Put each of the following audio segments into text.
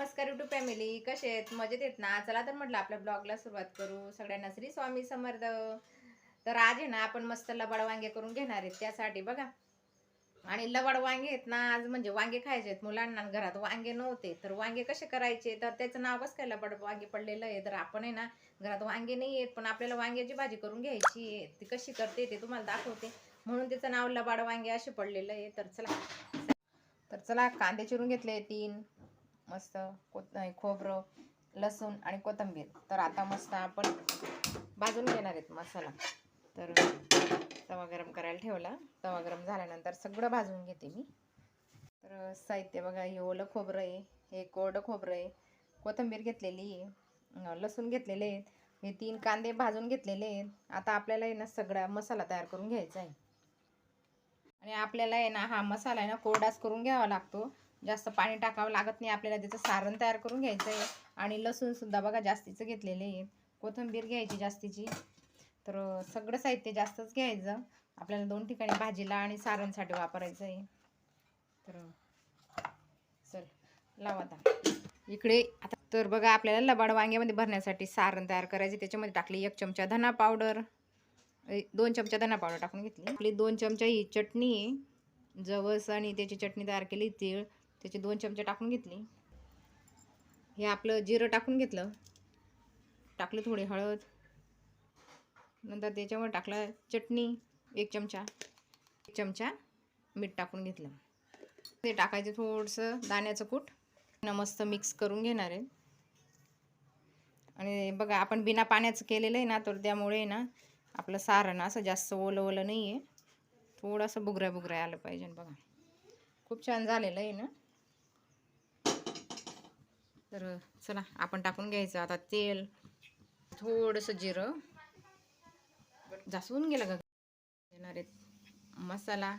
नमस्कार YouTube family कसे आहेत? मजेत येत ना? चला तर म्हटलं आपल्या ब्लॉगला सुरुवात करू. सगळ्यांना श्री स्वामी समर्थ. तर आज आहे ना आपण मस्त लबाड वांगे करून घेणार आहेत त्यासाठी बघा. आणि लबाड वांगे आहेत ना आज म्हणजे वांगे खायचे आहेत मुलांना घरात वांगे नव्हते. तर वांगे कसे करायचे? तर त्याचं नाव कसं काय? लबाड वांगे पडलेलं आहे. तर आपण आहे ना घरात वांगे नाही आहेत पण आपल्याला वांग्याची भाजी करून घ्यायची आहे. ती कशी करते ते तुम्हाला दाखवते. म्हणून त्याचं नाव लबाड वांगे असे पडलेलं आहे. तर चला. तर चला कांदे चिरून घेतले तीन. मस्त कोत खोबरं लसूण आणि कोथिंबीर. तर आता मस्त आपण भाजून घेणार आहेत मसाला. तर तवा गरम करायला ठेवला. तवा गरम झाल्यानंतर सगळं भाजून घेते मी. तर साहित्य बघा हे ओलं खोबरं आहे हे कोरडं खोबरं आहे. कोथिंबीर घेतलेली आहे लसूण घेतलेले आहेत. हे तीन कांदे भाजून घेतलेले आहेत. आता आपल्याला आहे ना सगळा मसाला तयार करून घ्यायचा आहे. आणि आपल्याला आहे ना हा मसाला आहे ना कोरडाच करून घ्यावा लागतो. जास्त पाणी टाकावं लागत नाही. आपल्याला त्याचं सारण तयार करून घ्यायचं आहे आणि लसूणसुद्धा बघा जास्तीचं घेतलेले आहे. कोथिंबीर घ्यायची जास्तीची. तर सगळं साहित्य जास्तच घ्यायचं. आपल्याला दोन ठिकाणी भाजीला आणि सारणसाठी वापरायचं आहे. तर चल लावा आता. इकडे आता तर बघा आपल्याला लबाड वांग्यामध्ये भरण्यासाठी सारण तयार करायचे त्याच्यामध्ये टाकली एक चमचा धना पावडर. दोन चमचा धना पावडर टाकून घेतली. आपली दोन चमचा ही चटणी आहे. जवस आणि त्याची चटणी तयार केली तीळ. त्याचे दोन चमचे टाकून घेतली. हे आपलं जिरं टाकून घेतलं. टाकलं थोडी हळद. नंतर त्याच्यावर टाकलं चटणी एक चमचा. एक चमचा मीठ टाकून घेतलं. ते टाकायचं थोडंसं दाण्याचं कूट. मस्त मिक्स करून घेणार आहे. आणि बघा आपण बिना पाण्याचं केलेलं आहे ना तर त्यामुळे ना आपलं सारण असं जास्त ओलं ओलं नाही आहे थोडंसं बुगऱ्या बुगऱ्या आलं पाहिजे बघा. खूप छान झालेलं आहे ना. तर चला आपण टाकून घ्यायचं. आता तेल थोडंसं जिरं. जासून गेलं का येणार आहेत मसाला.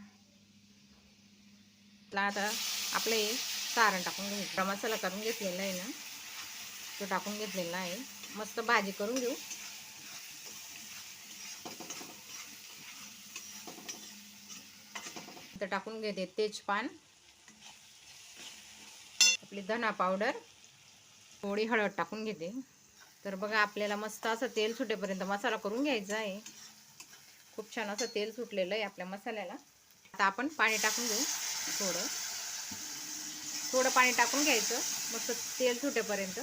आता आपलं हे सारण टाकून घ्यायचं. मसाला करून घेतलेला आहे ना तो टाकून घेतलेला आहे. मस्त भाजी करून घेऊ. तर टाकून घेते तेजपान. आपली धना पावडर. थोडी हळद टाकून घेते. तर बघा आपल्याला मस्त असं तेल सुटेपर्यंत मसाला करून घ्यायचा आहे. खूप छान असं तेल सुटलेलं आहे आपल्या मसाल्याला. आता आपण पाणी टाकून घेऊ थोडं. थोडं पाणी टाकून घ्यायचं मस्त तेल सुटेपर्यंत.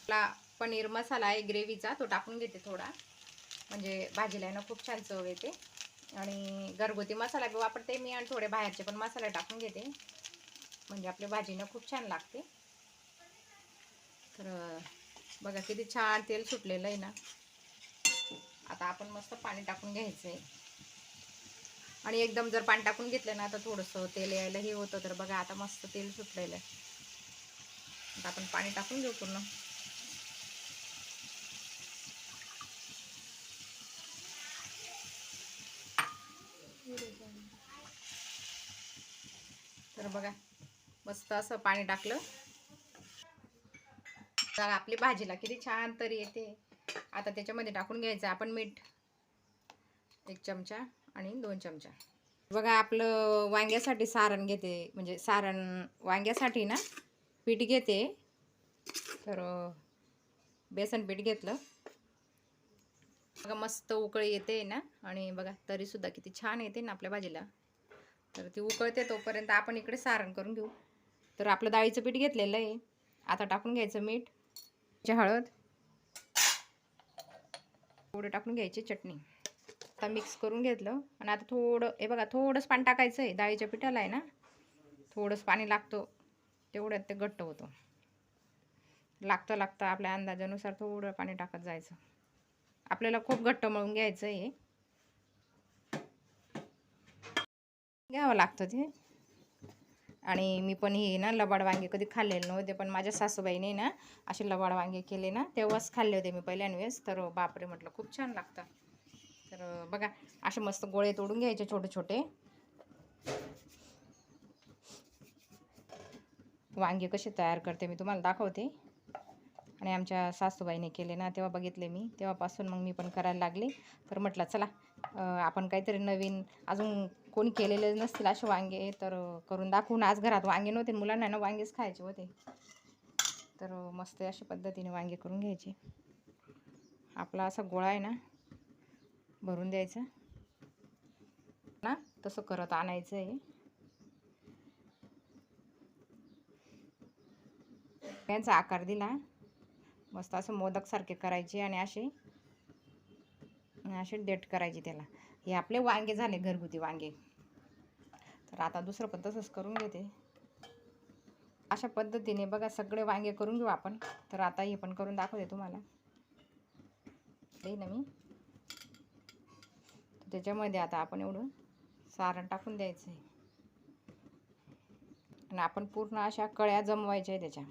आपला पनीर मसाला आहे ग्रेव्हीचा तो टाकून घेते थोडा. म्हणजे भाजीला आहे ना खूप छान चव येते. आणि घरगुती मसाला वापरते मी आणि थोडे बाहेरचे पण मसाले टाकून घेते. म्हणजे आपल्या भाजीनं खूप छान लागते. तर बघा किती छान तेल सुटलेलं आहे ना. आता आपण मस्त पाणी टाकून घ्यायचं आहे आणि एकदम जर पाणी टाकून घेतलं ना तर थोडंसं तेल यायला हे होतं. तर बघा आता मस्त तेल सुटलेलं आहे. आता आपण पाणी टाकून घेऊ पूर्ण. तर बघा मस्त असं पाणी टाकलं. तर आपली भाजीला किती छान तरी येते. आता त्याच्यामध्ये टाकून घ्यायचं आपण मीठ. एक चमचा आणि दोन चमचा. बघा आपलं वांग्यासाठी सारण घेते. म्हणजे सारण वांग्यासाठी ना पीठ घेते. तर बेसन पीठ घेतलं. बघा मस्त उकळी येते ना. आणि बघा तरीसुद्धा किती छान येते ना आपल्या भाजीला. तर ती उकळते तोपर्यंत आपण इकडे सारण करून घेऊ. तर आपलं डाळीचं पीठ घेतलेलं आहे. आता टाकून घ्यायचं मीठ ची हळद थोडं टाकून घ्यायची चटणी. आता मिक्स करून घेतलं. आणि आता थोडं हे बघा थोडंच पाणी टाकायचं आहे. डाळीच्या पिठाला आहे ना थोडंच पाणी लागतं. तेवढ्यात ते घट्ट होतं. लागतं लागतं. आपल्या अंदाजानुसार थोडं पाणी टाकत जायचं. आपल्याला खूप घट्ट मळून घ्यायचं आहे. घ्यावं लागतं ते. आणि मी पण हे ना लबाड वांगे कधी खाल्लेले नव्हते पण माझ्या सासूबाईने ना असे लबाड वांगे केले ना तेव्हाच खाल्ले होते मी पहिल्यावेळेस तर बापरे म्हटलं खूप छान लागतं. तर बघा असे मस्त गोळे तोडून घ्यायचे छोटे छोटे. वांगे कसे तयार करते मी तुम्हाला दाखवते. आणि आमच्या सासूबाईने केले ना तेव्हा बघितले मी. तेव्हापासून मग मी पण करायला लागले. तर म्हटलं चला आपण काहीतरी नवीन अजून कोणी केलेले नसतील असे वांगे तर करून दाखवून आज घरात वांगे नव्हते. मुलांना ना वांगेच खायचे होते. तर मस्त अशा पद्धतीने वांगे करून घ्यायचे. आपला असा गोळा आहे ना भरून द्यायचा. ना तसं करत आणायचं आहे यांचा आकार दिला. मस्त असं मोदकसारखे करायचे आणि असे असे डेट करायची त्याला. हे आपले वांगे झाले घरगुती वांगे. तर आता दुसरं पण तसंच करून घेते. अशा पद्धतीने बघा सगळे वांगे करून घेऊ आपण. तर आता हे पण करून दाखवते तुम्हाला. ना मी. त्याच्यामध्ये आता आपण एवढं सारण टाकून द्यायचं आहे आणि आपण पूर्ण अशा कळ्या जमवायच्या आहे त्याच्या.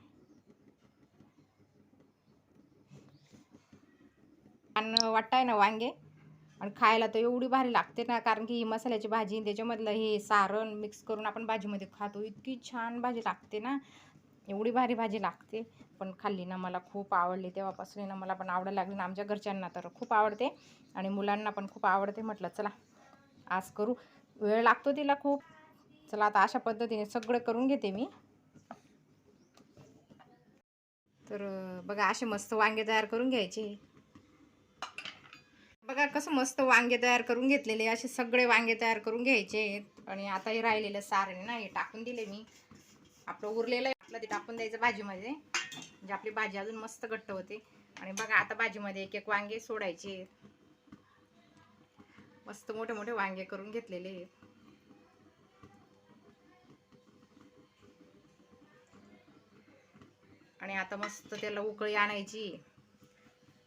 आणि वाटताय ना वांगे. आणि खायला तर एवढी भारी लागते ना कारण की ही मसाल्याची भाजी त्याच्यामधलं हे सारण मिक्स करून आपण भाजीमध्ये खातो इतकी छान भाजी लागते ना. एवढी भारी भाजी लागते. पण खाल्ली ना मला खूप आवडली तेव्हापासून ना मला पण आवडायला लागली ना. आमच्या घरच्यांना तर खूप आवडते आणि मुलांना पण खूप आवडते. म्हटलं चला आज करू. वेळ लागतो तिला खूप. चला आता अशा पद्धतीने सगळं करून घेते मी. तर बघा असे मस्त वांगे तयार करून घ्यायचे. बघा कसं मस्त वांगे तयार करून घेतलेले असे सगळे वांगे तयार करून घ्यायचे आणि आता हे राहिलेलं सारण ना हे टाकून दिले मी. आपलं उरलेलं आहे आपलं ते टाकून द्यायचं भाजीमध्ये. म्हणजे आपली भाजी अजून मस्त घट्ट होते. आणि बघा आता भाजीमध्ये एक एक वांगे सोडायचे मस्त मोठे मोठे वांगे करून घेतलेले आहेत. आणि आता मस्त त्याला उकळी आणायची.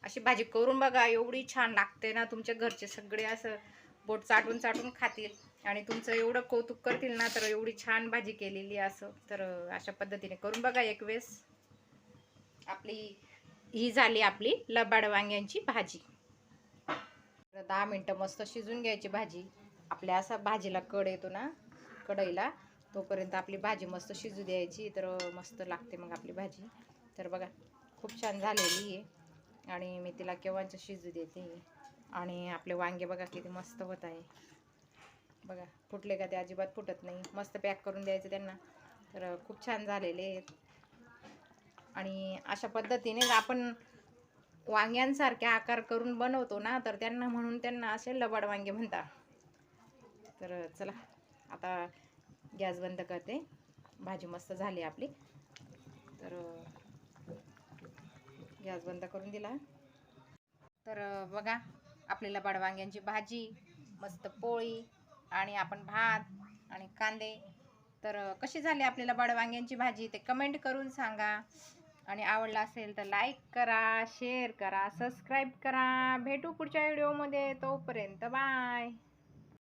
अशी भाजी करून बघा एवढी छान लागते ना. तुमच्या घरचे सगळे असं बोट चाटून चाटून खातील. आणि तुमचं एवढं कौतुक करतील ना तर एवढी छान भाजी केलेली असं. तर अशा पद्धतीने करून बघा एक वेळेस. आपली ही झाली आपली लबाड वांग्यांची भाजी. तर दहा मिनटं मस्त शिजून घ्यायची भाजी. आपल्या असा भाजीला कड येतो ना कढईला तोपर्यंत आपली भाजी मस्त शिजू द्यायची. तर मस्त लागते मग आपली भाजी. तर बघा खूप छान झालेली आहे. आणि मी तिला केव्हाच्या शिजू देते. आणि आपले वांगे बघा किती मस्त होत आहे. बघा फुटले का ते अजिबात फुटत नाही. मस्त पॅक करून द्यायचं त्यांना. तर खूप छान झालेले आहेत. आणि अशा पद्धतीने आपण वांग्यांसारखे आकार करून बनवतो ना तर त्यांना म्हणून त्यांना असे लबाड वांगे म्हणतात. तर चला आता गॅस बंद करते. भाजी मस्त झाली आपली. तर गॅस बंद करून दिला. तर बघा आपल्याला बडवांग्यांची भाजी मस्त पोळी आणि आपण भात आणि कांदे. तर कशी झाली आपल्याला बडवांग्यांची भाजी ते कमेंट करून सांगा. आणि आवडला असेल तर लाईक करा शेअर करा सबस्क्राईब करा. भेटू पुढच्या व्हिडिओमध्ये. तोपर्यंत बाय.